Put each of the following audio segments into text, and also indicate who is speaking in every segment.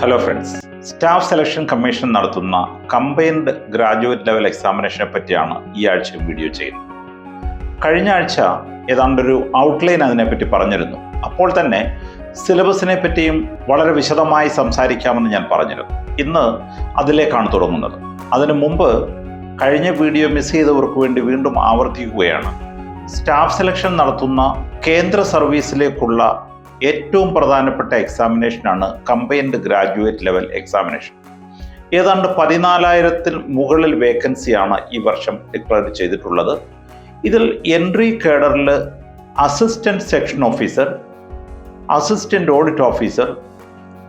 Speaker 1: Hello friends staff selection commission നടത്തുന്ന combined graduate level എക്സാമിനേഷനെ പറ്റിയാണ് ഈ ആഴ്ച വീഡിയോ ചെയ്യുന്നത്. കഴിഞ്ഞ ആഴ്ച ഏതാണ്ടൊരു ഔട്ട്ലൈൻ അതിനെപ്പറ്റി പറഞ്ഞിരുന്നു. അപ്പോൾ തന്നെ സിലബസിനെ പറ്റിയും വളരെ വിശദമായി സംസാരിക്കാമെന്ന് ഞാൻ പറഞ്ഞിരുന്നു. ഇന്ന് അതിലേക്കാണ് തുടങ്ങുന്നത്. അതിനു മുമ്പ് കഴിഞ്ഞ വീഡിയോ മിസ് ചെയ്തവർക്ക് വേണ്ടി വീണ്ടും ആവർത്തിക്കുകയാണ്. സ്റ്റാഫ് സെലക്ഷൻ നടത്തുന്ന കേന്ദ്ര സർവീസിലേക്കുള്ള ഏറ്റവും പ്രധാനപ്പെട്ട എക്സാമിനേഷനാണ് കമ്പൈൻഡ് ഗ്രാജുവേറ്റ് ലെവൽ എക്സാമിനേഷൻ ഏതാണ്ട് പതിനാലായിരത്തിൽ മുകളിൽ വേക്കൻസിയാണ് ഈ വർഷം ഡിക്ലെയർ ചെയ്തിട്ടുള്ളത്. ഇതിൽ entry കേഡറിൽ assistant section officer assistant audit officer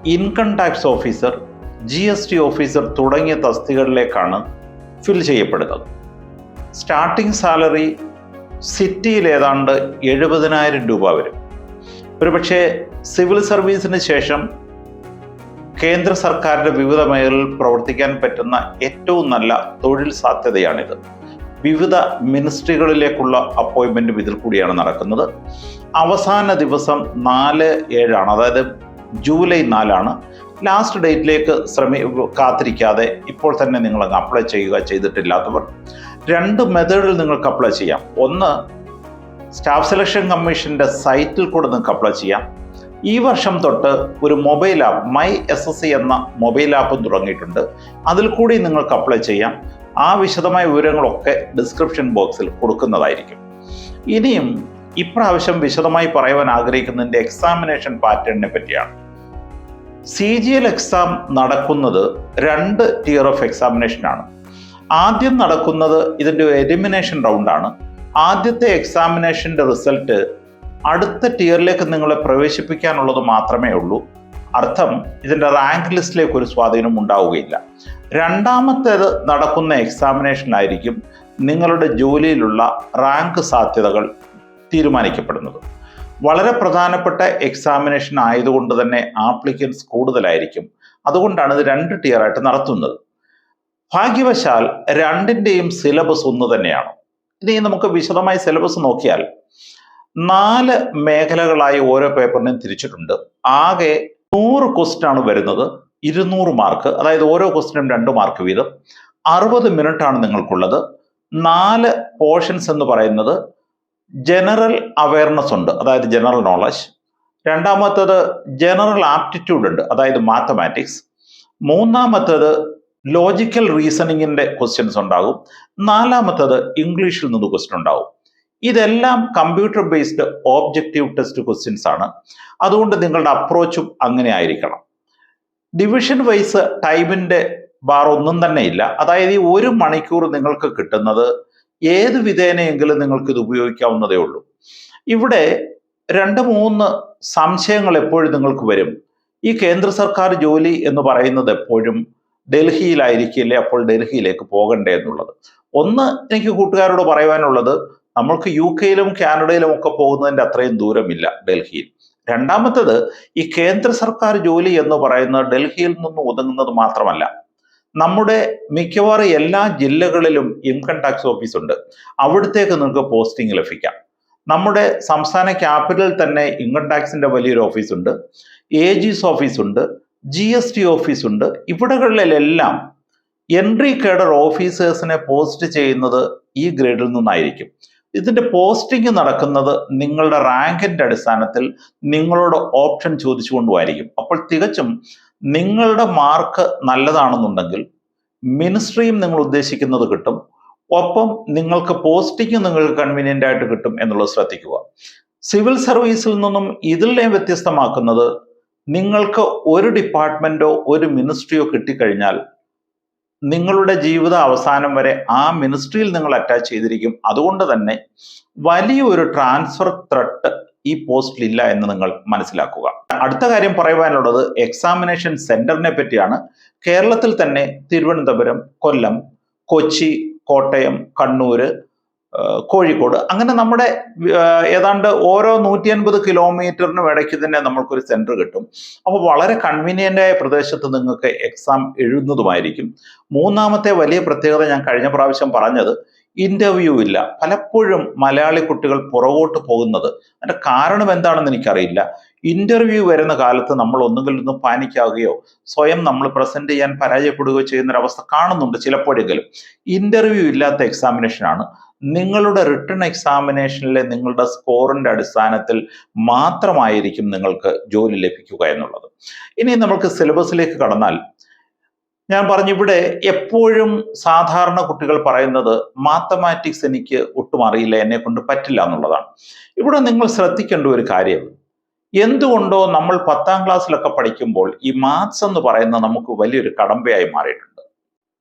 Speaker 1: income tax officer G S T officer തുടങ്ങിയ തസ്തികകളിലേക്കാണ് ഫിൽ ചെയ്യപ്പെടുന്നത്. സ്റ്റാർട്ടിംഗ് സാലറി സിറ്റിയിൽ ഏതാണ്ട് എഴുപതിനായിരം രൂപ വരും. ഒരുപക്ഷെ സിവിൽ സർവീസിന് ശേഷം കേന്ദ്ര സർക്കാരിന്റെ വിവിധ മേഖലകളിൽ പ്രവർത്തിക്കാൻ പറ്റുന്ന ഏറ്റവും നല്ല തൊഴിൽ സാധ്യതയാണിത്. വിവിധ മിനിസ്ട്രികളിലേക്കുള്ള അപ്പോയിൻമെന്റും ഇതിൽ കൂടിയാണ് നടക്കുന്നത്. അവസാന ദിവസം നാല് ഏഴാണ് അതായത് ജൂലൈ നാലാണ്. ലാസ്റ്റ് ഡേറ്റിലേക്ക് ശ്രമി കാത്തിരിക്കാതെ ഇപ്പോൾ തന്നെ നിങ്ങൾ അപ്ലൈ ചെയ്യുക ചെയ്തിട്ടില്ലാത്തവർ രണ്ട് മെത്തേഡിൽ നിങ്ങൾക്ക് അപ്ലൈ ചെയ്യാം. ഒന്ന് സ്റ്റാഫ് സെലക്ഷൻ കമ്മീഷന്റെ സൈറ്റിൽ കൂടെ നിങ്ങൾക്ക് അപ്ലൈ ചെയ്യാം. ഈ വർഷം തൊട്ട് ഒരു mobile app my S S C എന്ന മൊബൈൽ ആപ്പും തുടങ്ങിയിട്ടുണ്ട്. അതിൽ കൂടി നിങ്ങൾക്ക് അപ്ലൈ ചെയ്യാം. ആ വിശദമായ വിവരങ്ങളൊക്കെ ഡിസ്ക്രിപ്ഷൻ ബോക്സിൽ കൊടുക്കുന്നതായിരിക്കും. ഇനിയും ഇപ്രാവശ്യം വിശദമായി പറയുവാൻ ആഗ്രഹിക്കുന്നതിന്റെ എക്സാമിനേഷൻ പാറ്റേണിനെ പറ്റിയാണ്. സി ജി എൽ എക്സാം നടക്കുന്നത് രണ്ട് ടിയർ ഓഫ് എക്സാമിനേഷനാണ് ആദ്യം നടക്കുന്നത് ഇതിന്റെ എലിമിനേഷൻ റൗണ്ടാണ് ആദ്യത്തെ എക്സാമിനേഷന്റെ റിസൾട്ട് അടുത്ത ടിയറിലേക്ക് നിങ്ങളെ പ്രവേശിപ്പിക്കാനുള്ളത് മാത്രമേ ഉള്ളൂ. അർത്ഥം ഇതിന്റെ റാങ്ക് ലിസ്റ്റിലേക്ക് ഒരു സ്വാധീനം ഉണ്ടാവുകയില്ല. രണ്ടാമത്തേത് നടക്കുന്ന എക്സാമിനേഷനായിരിക്കും നിങ്ങളുടെ ജോലിയിലുള്ള റാങ്ക് സാധ്യതകൾ തീരുമാനിക്കപ്പെടുന്നത്. വളരെ പ്രധാനപ്പെട്ട എക്സാമിനേഷൻ ആയതുകൊണ്ട് തന്നെ ആപ്ലിക്കൻസ് കൂടുതലായിരിക്കും. അതുകൊണ്ടാണ് ഇത് രണ്ട് ടിയറായിട്ട് നടത്തുന്നത്. ഭാഗ്യവശാൽ രണ്ടിന്റെയും സിലബസ് ഒന്ന് തന്നെയാണ്. ഇനി നമുക്ക് വിശദമായി സിലബസ് നോക്കിയാൽ നാല് മേഖലകളായി ഓരോ പേപ്പറിനെയും തിരിച്ചിട്ടുണ്ട്. ആകെ നൂറ് ക്വസ്റ്റ്യൻ ആണ് വരുന്നത്. ഇരുന്നൂറ് മാർക്ക് അതായത് ഓരോ ക്വസ്റ്റിനും രണ്ട് മാർക്ക് വീതം. അറുപത് മിനിറ്റ് ആണ് നിങ്ങൾക്കുള്ളത്. നാല് പോർഷൻസ് എന്ന് പറയുന്നത് ജനറൽ അവയർനെസ് ഉണ്ട്. അതായത് ജനറൽ നോളജ് രണ്ടാമത്തേത് ജനറൽ ആപ്റ്റിറ്റ്യൂഡ് ഉണ്ട്. അതായത് മാത്തമാറ്റിക്സ് മൂന്നാമത്തേത് ലോജിക്കൽ റീസണിങ്ങിന്റെ ക്വസ്റ്റ്യൻസ് ഉണ്ടാകും. നാലാമത്തത് ഇംഗ്ലീഷിൽ നിന്ന് ക്വസ്റ്റ്യൻ ഉണ്ടാകും. ഇതെല്ലാം computer based objective test questions ആണ്. അതുകൊണ്ട് നിങ്ങളുടെ അപ്രോച്ചും അങ്ങനെ ആയിരിക്കണം. ഡിവിഷൻ വൈസ് ടൈമിന്റെ ബാർ ഒന്നും തന്നെ ഇല്ല. അതായത് ഈ ഒരു മണിക്കൂർ നിങ്ങൾക്ക് കിട്ടുന്നത് ഏത് വിധേനയെങ്കിലും നിങ്ങൾക്ക് ഇത് ഉപയോഗിക്കാവുന്നതേ ഉള്ളൂ. ഇവിടെ രണ്ട് മൂന്ന് സംശയങ്ങൾ എപ്പോഴും നിങ്ങൾക്ക് വരും. ഈ കേന്ദ്ര സർക്കാർ ജോലി എന്ന് പറയുന്നത് എപ്പോഴും ഡൽഹിയിലായിരിക്കില്ലേ അപ്പോൾ ഡൽഹിയിലേക്ക് പോകണ്ടേ എന്നുള്ളത്. ഒന്ന് എനിക്ക് കൂട്ടുകാരോട് പറയുവാനുള്ളത് നമ്മൾക്ക് യു കെയിലും കാനഡയിലും ഒക്കെ പോകുന്നതിന്റെ അത്രയും ദൂരമില്ല ഡൽഹിയിൽ. രണ്ടാമത്തത് ഈ കേന്ദ്ര സർക്കാർ ജോലി എന്ന് പറയുന്നത് ഡൽഹിയിൽ നിന്ന് ഒതുങ്ങുന്നത് മാത്രമല്ല. നമ്മുടെ മിക്കവാറും എല്ലാ ജില്ലകളിലും ഇൻകം ടാക്സ് ഓഫീസ് ഉണ്ട്. അവിടത്തേക്ക് നിങ്ങൾക്ക് പോസ്റ്റിംഗ് ലഭിക്കാം. നമ്മുടെ സംസ്ഥാന ക്യാപിറ്റലിൽ തന്നെ ഇൻകം ടാക്സിന്റെ വലിയൊരു ഓഫീസുണ്ട് എ ജിസ് ഓഫീസുണ്ട് ജി എസ് ടി ഓഫീസുണ്ട് ഇവിടങ്ങളിലെല്ലാം എൻട്രി കേഡർ ഓഫീസേഴ്സിനെ പോസ്റ്റ് ചെയ്യുന്നത് ഈ ഗ്രേഡിൽ നിന്നായിരിക്കും. ഇതിന്റെ പോസ്റ്റിംഗ് നടക്കുന്നത് നിങ്ങളുടെ റാങ്കിന്റെ അടിസ്ഥാനത്തിൽ നിങ്ങളോട് ഓപ്ഷൻ ചോദിച്ചുകൊണ്ടുമായിരിക്കും. അപ്പോൾ തികച്ചും നിങ്ങളുടെ മാർക്ക് നല്ലതാണെന്നുണ്ടെങ്കിൽ മിനിസ്ട്രിയും നിങ്ങൾ ഉദ്ദേശിക്കുന്നത് കിട്ടും. ഒപ്പം നിങ്ങൾക്ക് പോസ്റ്റിംഗ് നിങ്ങൾക്ക് കൺവീനിയന്റ് ആയിട്ട് കിട്ടും എന്നുള്ളത് ശ്രദ്ധിക്കുക. സിവിൽ സർവീസിൽ നിന്നും ഇതിലെ വ്യത്യസ്തമാക്കുന്നത് നിങ്ങൾക്ക് ഒരു ഡിപ്പാർട്ട്മെന്റോ ഒരു മിനിസ്ട്രിയോ കിട്ടിക്കഴിഞ്ഞാൽ നിങ്ങളുടെ ജീവിത അവസാനം വരെ ആ മിനിസ്ട്രിയിൽ നിങ്ങൾ അറ്റാച്ച് ചെയ്തിരിക്കും. അതുകൊണ്ട് തന്നെ വലിയൊരു ട്രാൻസ്ഫർ ത്രട്ട് ഈ പോസ്റ്റിൽ ഇല്ല എന്ന് നിങ്ങൾ മനസ്സിലാക്കുക. അടുത്ത കാര്യം പറയുവാനുള്ളത് എക്സാമിനേഷൻ സെന്ററിനെ പറ്റിയാണ്. കേരളത്തിൽ തന്നെ തിരുവനന്തപുരം കൊല്ലം കൊച്ചി കോട്ടയം കണ്ണൂര് കോഴിക്കോട്. അങ്ങനെ നമ്മുടെ ഏതാണ്ട് ഓരോ നൂറ്റി അൻപത് കിലോമീറ്ററിനും ഇടയ്ക്ക് തന്നെ നമ്മൾക്കൊരു സെന്റർ കിട്ടും. അപ്പോൾ വളരെ കൺവീനിയന്റ് ആയ പ്രദേശത്ത് നിങ്ങൾക്ക് എക്സാം എഴുതുന്നതുമായിരിക്കും. മൂന്നാമത്തെ വലിയ പ്രത്യേകത ഞാൻ കഴിഞ്ഞ പ്രാവശ്യം പറഞ്ഞത് ഇന്റർവ്യൂ ഇല്ല. പലപ്പോഴും മലയാളി കുട്ടികൾ പുറകോട്ട് പോകുന്നത് അതിന്റെ കാരണം എന്താണെന്ന് എനിക്കറിയില്ല. ഇന്റർവ്യൂ വരുന്ന കാലത്ത് നമ്മൾ ഒന്നുകിൽ ഒന്ന് പാനിക്കാവുകയോ സ്വയം നമ്മൾ പ്രസന്റ് ചെയ്യാൻ പരാജയപ്പെടുകയോ ചെയ്യുന്ന ഒരു അവസ്ഥ കാണുന്നുണ്ട് ചിലപ്പോഴെങ്കിലും. ഇന്റർവ്യൂ ഇല്ലാത്ത എക്സാമിനേഷനാണ് നിങ്ങളുടെ റിട്ടേൺ എക്സാമിനേഷനിലെ നിങ്ങളുടെ സ്കോറിന്റെ അടിസ്ഥാനത്തിൽ മാത്രമായിരിക്കും നിങ്ങൾക്ക് ജോലി ലഭിക്കുക എന്നുള്ളത്. ഇനി നമുക്ക് സിലബസിലേക്ക് കടന്നാൽ ഞാൻ പറഞ്ഞു ഇവിടെ എപ്പോഴും സാധാരണ കുട്ടികൾ പറയുന്നത് മാത്തമാറ്റിക്സ് എനിക്ക് ഒട്ടും അറിയില്ല എന്നെ കൊണ്ട് പറ്റില്ല എന്നുള്ളതാണ്. ഇവിടെ നിങ്ങൾ ശ്രദ്ധിക്കേണ്ട ഒരു കാര്യം എന്തുകൊണ്ടോ നമ്മൾ പത്താം ക്ലാസ്സിലൊക്കെ പഠിക്കുമ്പോൾ ഈ മാത്സ് എന്ന് പറയുന്ന നമുക്ക് വലിയൊരു കടമ്പയായി മാറിയിട്ടുണ്ട്.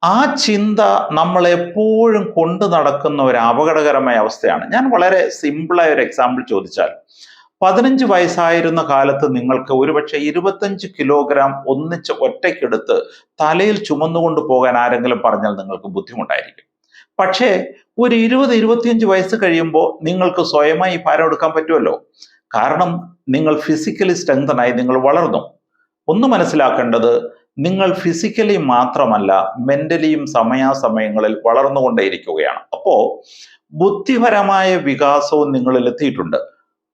Speaker 1: ആ ചിന്ത നമ്മളെപ്പോഴും കൊണ്ടു നടക്കുന്ന ഒരു അപകടകരമായ അവസ്ഥയാണ്. ഞാൻ വളരെ സിമ്പിളായ ഒരു എക്സാമ്പിൾ ചോദിച്ചാൽ പതിനഞ്ച് വയസ്സായിരുന്ന കാലത്ത് നിങ്ങൾക്ക് ഒരുപക്ഷെ ഇരുപത്തഞ്ച് കിലോഗ്രാം ഒന്നിച്ച് ഒറ്റയ്ക്കെടുത്ത് തലയിൽ ചുമന്നുകൊണ്ട് പോകാൻ ആരെങ്കിലും പറഞ്ഞാൽ നിങ്ങൾക്ക് ബുദ്ധിമുട്ടായിരിക്കും. പക്ഷേ ഒരു ഇരുപത് ഇരുപത്തിയഞ്ച് വയസ്സ് കഴിയുമ്പോൾ നിങ്ങൾക്ക് സ്വയമായി ഭാരം എടുക്കാൻ പറ്റുമല്ലോ. കാരണം നിങ്ങൾ ഫിസിക്കലി സ്ട്രെങ്തനായി നിങ്ങൾ വളർന്നു. ഒന്ന് മനസ്സിലാക്കേണ്ടത് നിങ്ങൾ ഫിസിക്കലി മാത്രമല്ല മെന്റലിയും സമയാസമയങ്ങളിൽ വളർന്നുകൊണ്ടേയിരിക്കുകയാണ്. അപ്പോൾ ബുദ്ധിപരമായ വികാസവും നിങ്ങളിൽ എത്തിയിട്ടുണ്ട്.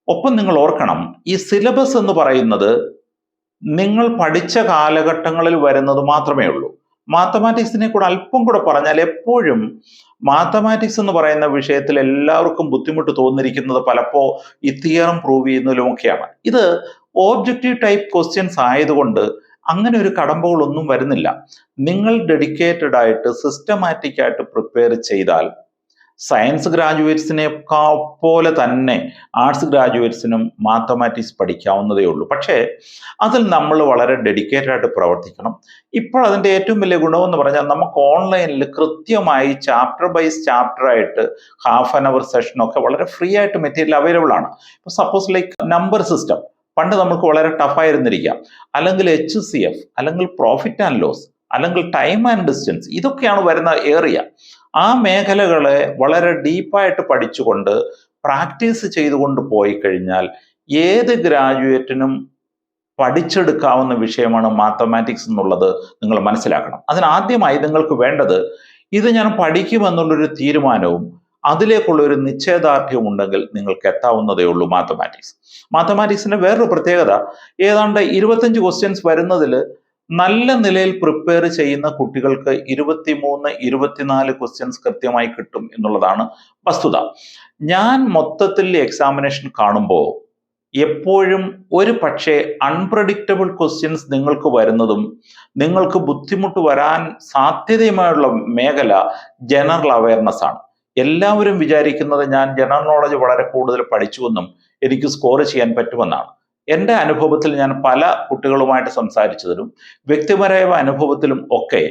Speaker 1: ഒപ്പം നിങ്ങൾ ഓർക്കണം ഈ സിലബസ് എന്ന് പറയുന്നത് നിങ്ങൾ പഠിച്ച കാലഘട്ടങ്ങളിൽ വരുന്നത് മാത്രമേ ഉള്ളൂ. മാത്തമാറ്റിക്സിനെ കൂടെ അല്പം കൂടെ പറഞ്ഞാൽ എപ്പോഴും മാത്തമാറ്റിക്സ് എന്ന് പറയുന്ന വിഷയത്തിൽ എല്ലാവർക്കും ബുദ്ധിമുട്ട് തോന്നിയിരിക്കുന്നത് പലപ്പോ ഈ തിയറം പ്രൂവ് ചെയ്യുന്നതിലുമൊക്കെയാണ്. ഇത് ഓബ്ജക്റ്റീവ് ടൈപ്പ് ക്വസ്റ്റ്യൻസ് ആയതുകൊണ്ട് അങ്ങനെ ഒരു കടമ്പകളൊന്നും വരുന്നില്ല. നിങ്ങൾ ഡെഡിക്കേറ്റഡ് ആയിട്ട് സിസ്റ്റമാറ്റിക് ആയിട്ട് പ്രിപ്പയർ ചെയ്താൽ സയൻസ് ഗ്രാജുവേറ്റ്സിനെ പോലെ തന്നെ ആർട്സ് ഗ്രാജുവേറ്റ്സിനും മാത്തമാറ്റിക്സ് പഠിക്കാവുന്നതേ ഉള്ളൂ. പക്ഷേ അതിൽ നമ്മൾ വളരെ ഡെഡിക്കേറ്റഡ് ആയിട്ട് പ്രവർത്തിക്കണം. ഇപ്പോൾ അതിന്റെ ഏറ്റവും വലിയ ഗുണമെന്ന് പറഞ്ഞാൽ നമുക്ക് ഓൺലൈനിൽ കൃത്യമായി ചാപ്റ്റർ ബൈസ് ചാപ്റ്റർ ആയിട്ട് ഹാഫ് ആൻ അവർ സെഷനൊക്കെ വളരെ ഫ്രീ ആയിട്ട് മെറ്റീരിയൽ അവൈലബിൾ ആണ്. ഇപ്പോൾ സപ്പോസ് ലൈക്ക് നമ്പർ സിസ്റ്റം പണ്ട് നമുക്ക് വളരെ ടഫായിരുന്നിരിക്കാം അല്ലെങ്കിൽ എച്ച് സി എഫ് അല്ലെങ്കിൽ പ്രോഫിറ്റ് ആൻഡ് ലോസ് അല്ലെങ്കിൽ ടൈം ആൻഡ് ഡിസ്റ്റൻസ് ഇതൊക്കെയാണ് വരുന്ന ഏറിയ ആ മേഖലകളെ വളരെ ഡീപ്പായിട്ട് പഠിച്ചുകൊണ്ട് പ്രാക്ടീസ് ചെയ്തുകൊണ്ട് പോയി കഴിഞ്ഞാൽ ഏത് ഗ്രാജുവേറ്റിനും പഠിച്ചെടുക്കാവുന്ന വിഷയമാണ് മാത്തമാറ്റിക്സ് എന്നുള്ളത് നിങ്ങൾ മനസ്സിലാക്കണം. അതിനാദ്യമായി നിങ്ങൾക്ക് വേണ്ടത് ഇത് ഞാൻ പഠിക്കുമെന്നുള്ളൊരു തീരുമാനവും അതിലേക്കുള്ള ഒരു നിശ്ചയദാർഢ്യം ഉണ്ടെങ്കിൽ നിങ്ങൾക്ക് എത്താവുന്നതേ ഉള്ളൂ മാത്തമാറ്റിക്സ് മാത്തമാറ്റിക്സിന്റെ വേറൊരു പ്രത്യേകത ഏതാണ്ട് ഇരുപത്തഞ്ച് ക്വസ്റ്റ്യൻസ് വരുന്നതിൽ നല്ല നിലയിൽ പ്രിപ്പയർ ചെയ്യുന്ന കുട്ടികൾക്ക് ഇരുപത്തിമൂന്ന് ഇരുപത്തിനാല് ക്വസ്റ്റ്യൻസ് കൃത്യമായി കിട്ടും എന്നുള്ളതാണ് വസ്തുത. ഞാൻ മൊത്തത്തിൽ എക്സാമിനേഷൻ കാണുമ്പോൾ എപ്പോഴും ഒരു പക്ഷേ അൺപ്രഡിക്റ്റബിൾ ക്വസ്റ്റ്യൻസ് നിങ്ങൾക്ക് വരുന്നതും നിങ്ങൾക്ക് ബുദ്ധിമുട്ട് വരാൻ സാധ്യതയുമായുള്ള മേഖല ജനറൽ അവയർനെസ് ആണ്. എല്ലാവരും വിചാരിക്കുന്നത് ഞാൻ ജനറൽ നോളജ് വളരെ കൂടുതൽ പഠിച്ചുവെന്നും എനിക്ക് സ്കോർ ചെയ്യാൻ പറ്റുമെന്നാണ്. എന്റെ അനുഭവത്തിൽ ഞാൻ പല കുട്ടികളുമായിട്ട് സംസാരിച്ചതിലും വ്യക്തിപരമായ അനുഭവത്തിലും ഒക്കെ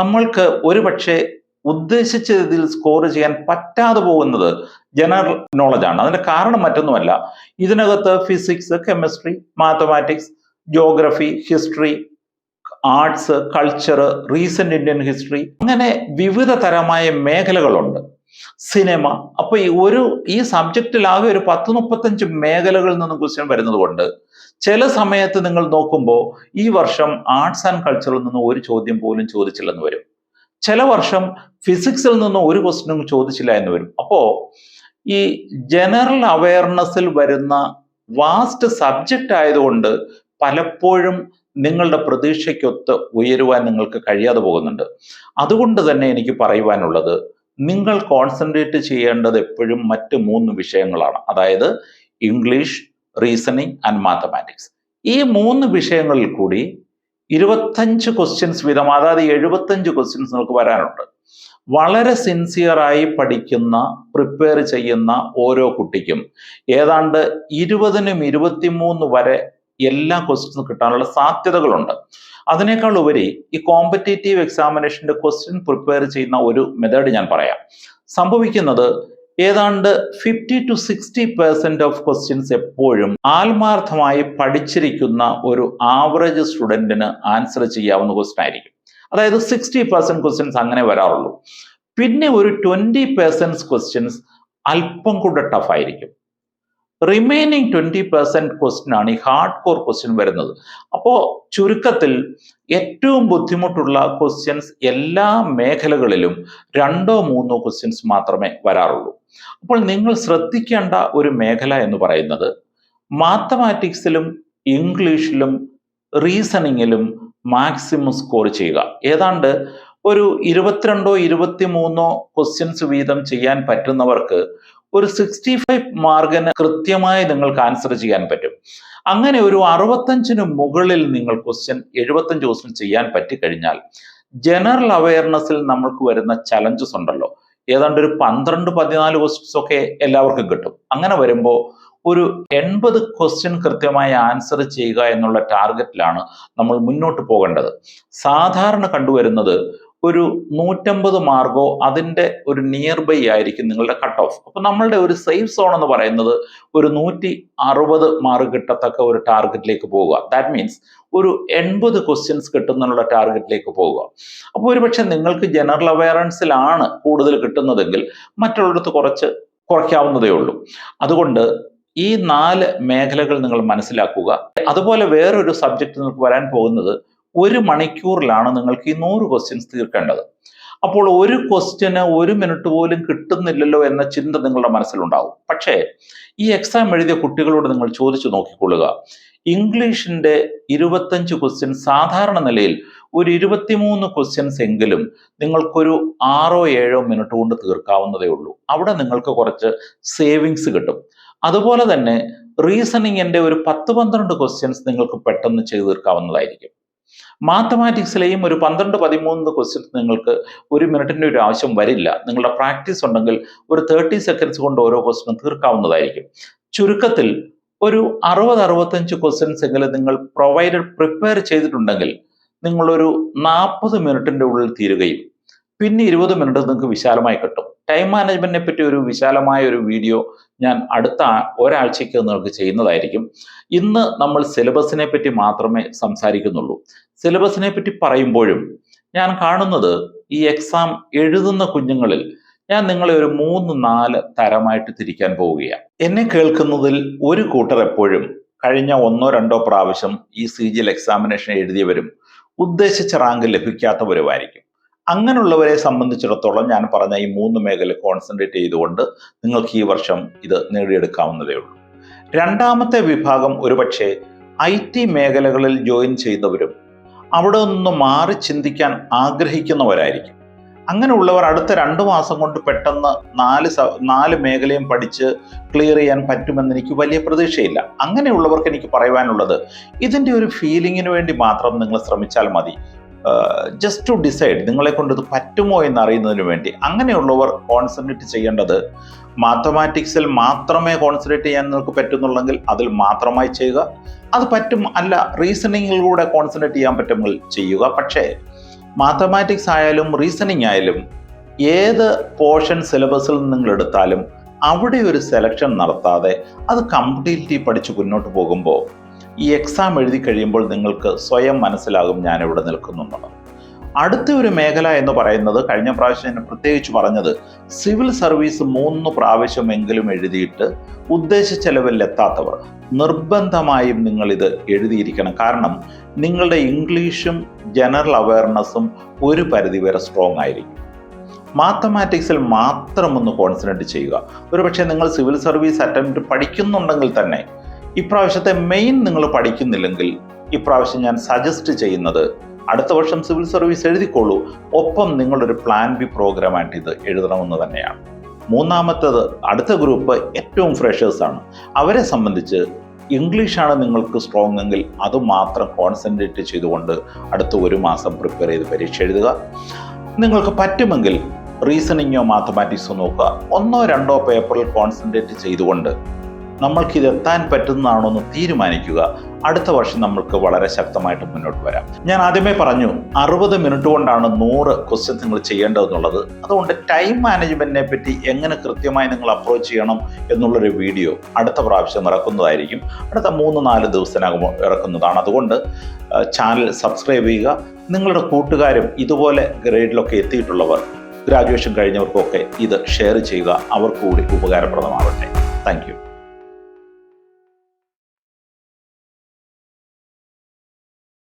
Speaker 1: നമ്മൾക്ക് ഒരു പക്ഷേ ഉദ്ദേശിച്ച രീതിയിൽ സ്കോർ ചെയ്യാൻ പറ്റാതെ പോകുന്നത് ജനറൽ നോളജാണ് അതിന്റെ കാരണം മറ്റൊന്നുമല്ല. ഇതിനകത്ത് physics chemistry mathematics geography history arts culture recent Indian history അങ്ങനെ വിവിധ തരമായ മേഖലകളുണ്ട്. സിനിമ. അപ്പൊ ഈ ഒരു ഈ സബ്ജക്റ്റിലാകെ ഒരു പത്ത് മുപ്പത്തഞ്ച് മേഖലകളിൽ നിന്നും ക്വസ്റ്റ്യൻ വരുന്നത് കൊണ്ട് ചില സമയത്ത് നിങ്ങൾ നോക്കുമ്പോൾ ഈ വർഷം ആർട്സ് ആൻഡ് കൾച്ചറിൽ നിന്ന് ഒരു ചോദ്യം പോലും ചോദിച്ചില്ലെന്ന് വരും. ചില വർഷം ഫിസിക്സിൽ നിന്ന് ഒരു ക്വസ്റ്റ്യനും ചോദിച്ചില്ല എന്ന് വരും. അപ്പോ ഈ ജനറൽ അവയർനെസ്സിൽ വരുന്ന വാസ്റ്റ് സബ്ജക്റ്റ് ആയതുകൊണ്ട് പലപ്പോഴും നിങ്ങളുടെ പ്രതീക്ഷയ്ക്കൊത്ത് ഉയരുവാൻ നിങ്ങൾക്ക് കഴിയാതെ പോകുന്നുണ്ട്. അതുകൊണ്ട് തന്നെ എനിക്ക് പറയുവാനുള്ളത് നിങ്ങൾ കോൺസെൻട്രേറ്റ് ചെയ്യേണ്ടത് എപ്പോഴും മറ്റ് മൂന്ന് വിഷയങ്ങളാണ്. അതായത് ഇംഗ്ലീഷ് റീസണിങ് ആൻഡ് മാത്തമാറ്റിക്സ് ഈ മൂന്ന് വിഷയങ്ങളിൽ കൂടി ഇരുപത്തഞ്ച് ക്വസ്റ്റ്യൻസ് വീതം അതായത് എഴുപത്തഞ്ച് ക്വസ്റ്റ്യൻസ് നിങ്ങൾക്ക് വരാനുണ്ട്. വളരെ സിൻസിയറായി പഠിക്കുന്ന പ്രിപ്പയർ ചെയ്യുന്ന ഓരോ കുട്ടിക്കും. ഏതാണ്ട് ഇരുപതിനും ഇരുപത്തിമൂന്ന് വരെ എല്ലാ ക്വസ്റ്റ്യൻസും കിട്ടാനുള്ള സാധ്യതകളുണ്ട്. അതിനേക്കാൾ ഉപരി ഈ കോമ്പറ്റേറ്റീവ് എക്സാമിനേഷന്റെ ക്വസ്റ്റ്യൻ പ്രിപ്പയർ ചെയ്യുന്ന ഒരു മെത്തേഡ് ഞാൻ പറയാം. സംഭവിക്കുന്നത് ഏതാണ്ട് fifty to sixty percent of questions എപ്പോഴും ആത്മാർത്ഥമായി പഠിച്ചിരിക്കുന്ന ഒരു ആവറേജ് സ്റ്റുഡന്റിന് ആൻസർ ചെയ്യാവുന്ന ക്വസ്റ്റ്യൻ ആയിരിക്കും. അതായത് സിക്സ്റ്റി പെർസെന്റ് ക്വസ്റ്റ്യൻസ് അങ്ങനെ വരാറുള്ളൂ. പിന്നെ ഒരു ട്വന്റി പെർസെന്റ് ക്വസ്റ്റ്യൻസ് അല്പം കൂടെ ടഫ് ആയിരിക്കും. റിമൈനിങ് ട്വന്റി പെർസെന്റ് ക്വസ്റ്റ്യൻ ആണ് ഈ ഹാർഡ് കോർ ക്വസ്റ്റ്യൻ വരുന്നത്. അപ്പോൾ ചുരുക്കത്തിൽ ഏറ്റവും ബുദ്ധിമുട്ടുള്ള ക്വസ്റ്റ്യൻസ് എല്ലാ മേഖലകളിലും രണ്ടോ മൂന്നോ ക്വസ്റ്റ്യൻസ് മാത്രമേ വരാറുള്ളൂ. അപ്പോൾ നിങ്ങൾ ശ്രദ്ധിക്കേണ്ട ഒരു മേഖല എന്ന് പറയുന്നത് മാത്തമാറ്റിക്സിലും ഇംഗ്ലീഷിലും റീസണിങ്ങിലും മാക്സിമം സ്കോർ ചെയ്യുക. ഏതാണ്ട് ഒരു ഇരുപത്തിരണ്ടോ ഇരുപത്തിമൂന്നോ ക്വസ്റ്റ്യൻസ് വീതം ചെയ്യാൻ പറ്റുന്നവർക്ക് ഒരു സിക്സ്റ്റി ഫൈവ് മാർക്കിന് കൃത്യമായി നിങ്ങൾക്ക് ആൻസർ ചെയ്യാൻ പറ്റും. അങ്ങനെ ഒരു അറുപത്തഞ്ചിന് മുകളിൽ നിങ്ങൾ ക്വസ്റ്റ്യൻ എഴുപത്തഞ്ച് ക്വസ്റ്റ്യൻ ചെയ്യാൻ പറ്റിക്കഴിഞ്ഞാൽ ജനറൽ അവയർനെസ്സിൽ നമ്മൾക്ക് വരുന്ന ചലഞ്ചസ് ഉണ്ടല്ലോ. ഏതാണ്ട് ഒരു പന്ത്രണ്ട് പതിനാല് ക്വസ്റ്റ്യൻസ് ഒക്കെ എല്ലാവർക്കും കിട്ടും. അങ്ങനെ വരുമ്പോൾ ഒരു എൺപത് ക്വസ്റ്റ്യൻ കൃത്യമായി ആൻസർ ചെയ്യുക എന്നുള്ള ടാർഗറ്റിലാണ് നമ്മൾ മുന്നോട്ട് പോകേണ്ടത്. സാധാരണ കണ്ടുവരുന്നത് ഒരു നൂറ്റമ്പത് മാർക്കോ അതിന്റെ ഒരു നിയർ ബൈ ആയിരിക്കും നിങ്ങളുടെ കട്ട് ഓഫ് അപ്പൊ നമ്മളുടെ ഒരു സേഫ് സോൺ എന്ന് പറയുന്നത് ഒരു നൂറ്റി അറുപത് മാർക്ക് കിട്ടത്തക്ക ഒരു ടാർഗറ്റിലേക്ക് പോവുക. ദാറ്റ് മീൻസ് ഒരു എൺപത് ക്വസ്റ്റ്യൻസ് കിട്ടുന്നുള്ള ടാർഗറ്റിലേക്ക് പോവുക. അപ്പോൾ ഒരുപക്ഷെ നിങ്ങൾക്ക് ജനറൽ അവയറൻസിലാണ് കൂടുതൽ കിട്ടുന്നതെങ്കിൽ മറ്റുള്ളിടത്ത് കുറച്ച് കുറയ്ക്കാവുന്നതേ ഉള്ളൂ. അതുകൊണ്ട് ഈ നാല് മേഖലകൾ നിങ്ങൾ മനസ്സിലാക്കുക. അതുപോലെ വേറൊരു സബ്ജക്റ്റ് നിങ്ങൾക്ക് വരാൻ പോകുന്നത് ഒരു മണിക്കൂറിലാണ് നിങ്ങൾക്ക് ഈ നൂറ് ക്വസ്റ്റ്യൻസ് തീർക്കേണ്ടത്. അപ്പോൾ ഒരു ക്വസ്റ്റ്യന് ഒരു മിനിറ്റ് പോലും കിട്ടുന്നില്ലല്ലോ എന്ന ചിന്ത നിങ്ങളുടെ മനസ്സിലുണ്ടാവും. പക്ഷേ ഈ എക്സാം എഴുതിയ കുട്ടികളോട് നിങ്ങൾ ചോദിച്ചു നോക്കിക്കൊള്ളുക. ഇംഗ്ലീഷിന്റെ ഇരുപത്തഞ്ച് ക്വസ്റ്റ്യൻ സാധാരണ നിലയിൽ ഒരു ഇരുപത്തിമൂന്ന് ക്വസ്റ്റ്യൻസ് എങ്കിലും നിങ്ങൾക്കൊരു ആറോ ഏഴോ മിനിറ്റ് കൊണ്ട് തീർക്കാവുന്നതേ ഉള്ളൂ. അവിടെ നിങ്ങൾക്ക് കുറച്ച് സേവിങ്സ് കിട്ടും. അതുപോലെ തന്നെ റീസണിങ്ങിന്റെ ഒരു പത്ത് പന്ത്രണ്ട് ക്വസ്റ്റ്യൻസ് നിങ്ങൾക്ക് പെട്ടെന്ന് ചെയ്തു തീർക്കാവുന്നതായിരിക്കും. മാത്തമാറ്റിക്സിലെയും ഒരു പന്ത്രണ്ട് പതിമൂന്ന് ക്വസ്റ്റ്യൻസ് നിങ്ങൾക്ക് ഒരു മിനിറ്റിന്റെ ഒരു ആവശ്യം വരില്ല. നിങ്ങളുടെ പ്രാക്ടീസ് ഉണ്ടെങ്കിൽ ഒരു തേർട്ടി സെക്കൻഡ്സ് കൊണ്ട് ഓരോ ക്വസ്റ്റ്യനും തീർക്കാവുന്നതായിരിക്കും. ചുരുക്കത്തിൽ ഒരു അറുപത് അറുപത്തഞ്ച് ക്വസ്റ്റ്യൻസ് എങ്കിലും നിങ്ങൾ പ്രൊവൈഡഡ് പ്രിപ്പയർ ചെയ്തിട്ടുണ്ടെങ്കിൽ നിങ്ങളൊരു നാൽപ്പത് മിനിറ്റിന്റെ ഉള്ളിൽ തീരുകയും പിന്നെ ഇരുപത് മിനിറ്റ് നിങ്ങൾക്ക് വിശാലമായി കിട്ടും. ടൈം മാനേജ്മെന്റിനെ പറ്റി ഒരു വിശാലമായ ഒരു വീഡിയോ ഞാൻ അടുത്ത ഒരാഴ്ചയ്ക്ക് നിങ്ങൾക്ക് ചെയ്യുന്നതായിരിക്കും. ഇന്ന് നമ്മൾ സിലബസിനെ പറ്റി മാത്രമേ സംസാരിക്കുന്നുള്ളൂ. സിലബസിനെ പറ്റി പറയുമ്പോഴും ഞാൻ കാണുന്നത് ഈ എക്സാം എഴുതുന്ന കുഞ്ഞുങ്ങളിൽ ഞാൻ നിങ്ങളെ ഒരു മൂന്ന് നാല് തരമായിട്ട് തിരിക്കാൻ പോവുകയാണ്. എന്നെ കേൾക്കുന്നതിൽ ഒരു കൂട്ടർ എപ്പോഴും കഴിഞ്ഞ ഒന്നോ രണ്ടോ പ്രാവശ്യം ഈ സി ജിൽ എക്സാമിനേഷൻ എഴുതിയവരും ഉദ്ദേശിച്ച റാങ്ക് ലഭിക്കാത്തവരുമായിരിക്കും. അങ്ങനെയുള്ളവരെ സംബന്ധിച്ചിടത്തോളം ഞാൻ പറഞ്ഞ ഈ മൂന്ന് മേഖല കോൺസെൻട്രേറ്റ് ചെയ്തുകൊണ്ട് നിങ്ങൾക്ക് ഈ വർഷം ഇത് നേടിയെടുക്കാവുന്നതേ ഉള്ളൂ. രണ്ടാമത്തെ വിഭാഗം ഒരുപക്ഷെ ഐ ടി മേഖലകളിൽ ജോയിൻ ചെയ്തവരും അവിടെ നിന്ന് മാറി ചിന്തിക്കാൻ ആഗ്രഹിക്കുന്നവരായിരിക്കും. അങ്ങനെയുള്ളവർ അടുത്ത രണ്ട് മാസം കൊണ്ട് പെട്ടെന്ന് നാല് നാല് മേഖലയും പഠിച്ച് ക്ലിയർ ചെയ്യാൻ പറ്റുമെന്ന് എനിക്ക് വലിയ പ്രതീക്ഷയില്ല. അങ്ങനെയുള്ളവർക്ക് എനിക്ക് പറയുവാനുള്ളത് ഇതിന്റെ ഒരു ഫീലിങ്ങിന് വേണ്ടി മാത്രം നിങ്ങൾ ശ്രമിച്ചാൽ മതി. ജസ്റ്റ് ടു ഡിസൈഡ് നിങ്ങളെ കൊണ്ട് പറ്റുമോ എന്നറിയുന്നതിന് വേണ്ടി. അങ്ങനെയുള്ളവർ കോൺസെൻട്രേറ്റ് ചെയ്യേണ്ടത് മാത്തമാറ്റിക്സിൽ മാത്രമേ കോൺസെൻട്രേറ്റ് ചെയ്യാൻ നിങ്ങൾക്ക് പറ്റുന്നുള്ളെങ്കിൽ അതിൽ മാത്രമായി ചെയ്യുക. അത് പറ്റും അല്ല റീസണിങ്ങിലൂടെ കോൺസെൻട്രേറ്റ് ചെയ്യാൻ പറ്റുമെങ്കിൽ ചെയ്യുക. പക്ഷേ മാത്തമാറ്റിക്സ് ആയാലും റീസണിങ് ആയാലും ഏത് പോർഷൻ സിലബസിൽ നിന്ന് നിങ്ങൾ എടുത്താലും അവിടെ ഒരു സെലക്ഷൻ നടത്താതെ അത് കംപ്ലീറ്റ്ലി പഠിച്ച് മുന്നോട്ട് പോകുമ്പോൾ ഈ എക്സാം എഴുതി കഴിയുമ്പോൾ നിങ്ങൾക്ക് സ്വയം മനസ്സിലാകും ഞാൻ ഇവിടെ നിൽക്കുന്നുണ്ടെന്ന്. അടുത്ത ഒരു മേഖല എന്ന് പറയുന്നത് കഴിഞ്ഞ പ്രാവശ്യം ഞാൻ പ്രത്യേകിച്ച് പറഞ്ഞത് സിവിൽ സർവീസ് മൂന്ന് പ്രാവശ്യമെങ്കിലും എഴുതിയിട്ട് ഉദ്ദേശിച്ച ലെവലിൽ എത്താത്തവർ നിർബന്ധമായും നിങ്ങൾ ഇത് എഴുതിയിരിക്കണം. കാരണം നിങ്ങളുടെ ഇംഗ്ലീഷും ജനറൽ അവയർനെസ്സും ഒരു പരിധി വരെ സ്ട്രോങ് ആയിരിക്കും. മാത്തമാറ്റിക്സിൽ മാത്രം ഒന്ന് കോൺസെൻട്രേറ്റ് ചെയ്യുക. ഒരുപക്ഷെ നിങ്ങൾ സിവിൽ സർവീസ് അറ്റംപ്റ്റ് പഠിക്കുന്നുണ്ടെങ്കിൽ തന്നെ ഇപ്രാവശ്യത്തെ മെയിൻ നിങ്ങൾ പഠിക്കുന്നില്ലെങ്കിൽ ഇപ്രാവശ്യം ഞാൻ സജസ്റ്റ് ചെയ്യുന്നത് അടുത്ത വർഷം സിവിൽ സർവീസ് എഴുതിക്കോളൂ ഒപ്പം നിങ്ങളൊരു പ്ലാൻ ബി പ്രോഗ്രാമായിട്ട് ഇത് എഴുതണമെന്ന് തന്നെയാണ്. മൂന്നാമത്തത് അടുത്ത ഗ്രൂപ്പ് ഏറ്റവും ഫ്രഷേഴ്സാണ് അവരെ സംബന്ധിച്ച് ഇംഗ്ലീഷാണ് നിങ്ങൾക്ക് സ്ട്രോങ് എങ്കിൽ അത് മാത്രം കോൺസെൻട്രേറ്റ് ചെയ്തുകൊണ്ട് അടുത്ത ഒരു മാസം പ്രിപ്പയർ ചെയ്ത് പരീക്ഷ എഴുതുക. നിങ്ങൾക്ക് പറ്റുമെങ്കിൽ റീസണിങ്ങോ മാത്തമാറ്റിക്സോ നോക്കുക. ഒന്നോ രണ്ടോ പേപ്പറിൽ കോൺസെൻട്രേറ്റ് ചെയ്തുകൊണ്ട് നമ്മൾക്ക് ഇത് എത്താൻ പറ്റുന്നതാണോ എന്ന് തീരുമാനിക്കുക. അടുത്ത വർഷം നമ്മൾക്ക് വളരെ ശക്തമായിട്ട് മുന്നോട്ട് വരാം. ഞാൻ ആദ്യമേ പറഞ്ഞു അറുപത് മിനിറ്റ് കൊണ്ടാണ് നൂറ് ക്വസ്റ്റ്യൻസ് നിങ്ങൾ ചെയ്യേണ്ടതെന്നുള്ളത്. അതുകൊണ്ട് ടൈം മാനേജ്മെന്റിനെ പറ്റി എങ്ങനെ കൃത്യമായി നിങ്ങൾ അപ്രോച്ച് ചെയ്യണം എന്നുള്ളൊരു വീഡിയോ അടുത്ത പ്രാവശ്യം ഇറക്കുന്നതായിരിക്കും. അടുത്ത മൂന്ന് നാല് ദിവസത്തിനകം ഇറക്കുന്നതാണ്. അതുകൊണ്ട് ചാനൽ സബ്സ്ക്രൈബ് ചെയ്യുക. നിങ്ങളുടെ കൂട്ടുകാരും ഇതുപോലെ ഗ്രേഡിലൊക്കെ എത്തിയിട്ടുള്ളവർ ഗ്രാജുവേഷൻ കഴിഞ്ഞവർക്കൊക്കെ ഇത് ഷെയർ ചെയ്യുക. അവർക്ക് കൂടി ഉപകാരപ്രദമാവട്ടെ താങ്ക്